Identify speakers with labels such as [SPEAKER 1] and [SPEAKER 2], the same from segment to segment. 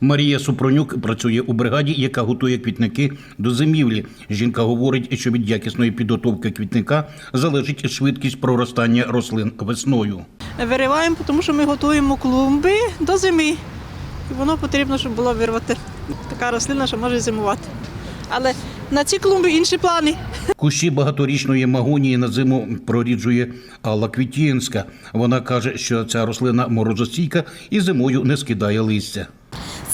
[SPEAKER 1] Марія Супронюк працює у бригаді, яка готує квітники до зимівлі. Жінка говорить, що від якісної підготовки квітника залежить швидкість проростання рослин весною.
[SPEAKER 2] Вириваємо, тому що ми готуємо клумби до зими. І воно потрібно, щоб було вирвати. Така рослина, що може зимувати. Але на ці клумби інші плани.
[SPEAKER 1] Кущі багаторічної магонії на зиму проріджує Алла Квітінська. Вона каже, що ця рослина морозостійка і зимою не скидає листя.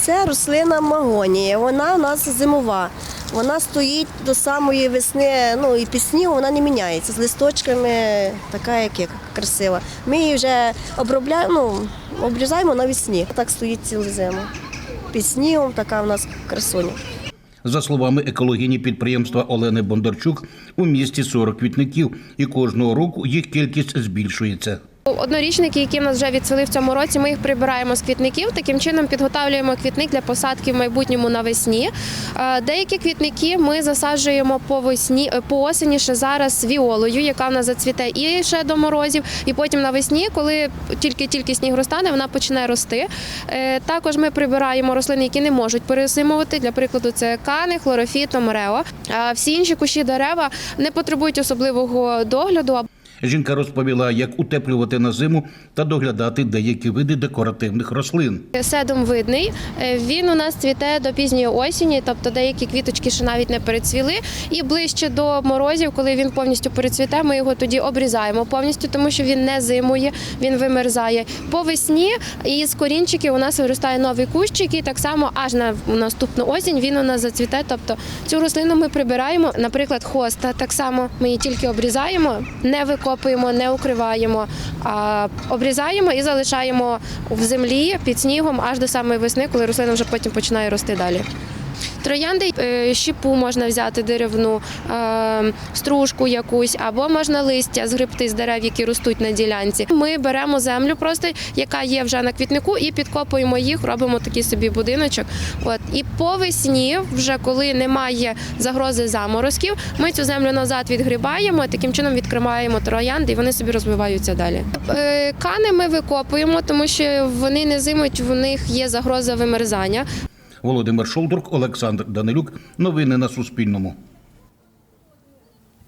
[SPEAKER 3] Це рослина магонія. Вона у нас зимова. Вона стоїть до самої весни, ну і під снігу вона не міняється. З листочками така, як є, красива. Ми її вже обробляємо, ну, обрізаємо навесні. Так стоїть цілу зиму. Під така у нас красуня.
[SPEAKER 1] За словами екологині підприємства Олени Бондарчук, у місті 40 квітників, і кожного року їх кількість збільшується.
[SPEAKER 4] Однорічники, які нас вже відсвіли в цьому році, ми їх прибираємо з квітників. Таким чином підготовлюємо квітник для посадки в майбутньому навесні. Е, Деякі квітники ми засаджуємо по весні, е, по осені ще зараз віолою, яка в нас зацвіте і ще до морозів. І потім навесні, коли тільки-тільки сніг розтане, вона почне рости. Е, Також ми прибираємо рослини, які не можуть перезимувати. Для прикладу, це кани, хлорофіт, омерео. А всі інші кущі дерева не потребують особливого догляду.
[SPEAKER 1] Жінка розповіла, як утеплювати на зиму та доглядати деякі види декоративних рослин.
[SPEAKER 4] Седум видний. Е, Він у нас цвіте до пізньої осені, тобто деякі квіточки ще навіть не перецвіли. І ближче до морозів, коли він повністю перецвіте, ми його тоді обрізаємо повністю, тому що він не зимує, він вимерзає. По весні із корінчиків у нас виростає новий кущик, і так само аж на наступну осінь він у нас зацвіте. Тобто цю рослину ми прибираємо, наприклад, хоста. Так само ми її тільки обрізаємо, не викопуємо, не укриваємо, а обрізаємо і залишаємо в землі під снігом аж до самої весни, коли рослина вже потім починає рости далі. Троянди е, щепу можна взяти деревну, е, стружку якусь, або можна листя згребти з дерев, які ростуть на ділянці. Ми беремо землю, просто яка є вже на квітнику, і підкопуємо їх, робимо такий собі будиночок. От і по весні, вже коли немає загрози заморозків, ми цю землю назад відгрібаємо, таким чином відкриваємо троянди, і вони собі розвиваються далі. Е, Кани ми викопуємо, тому що вони не зимуть, в них є загроза вимерзання.
[SPEAKER 1] Володимир Шолдрук, Олександр Данилюк. Новини на Суспільному.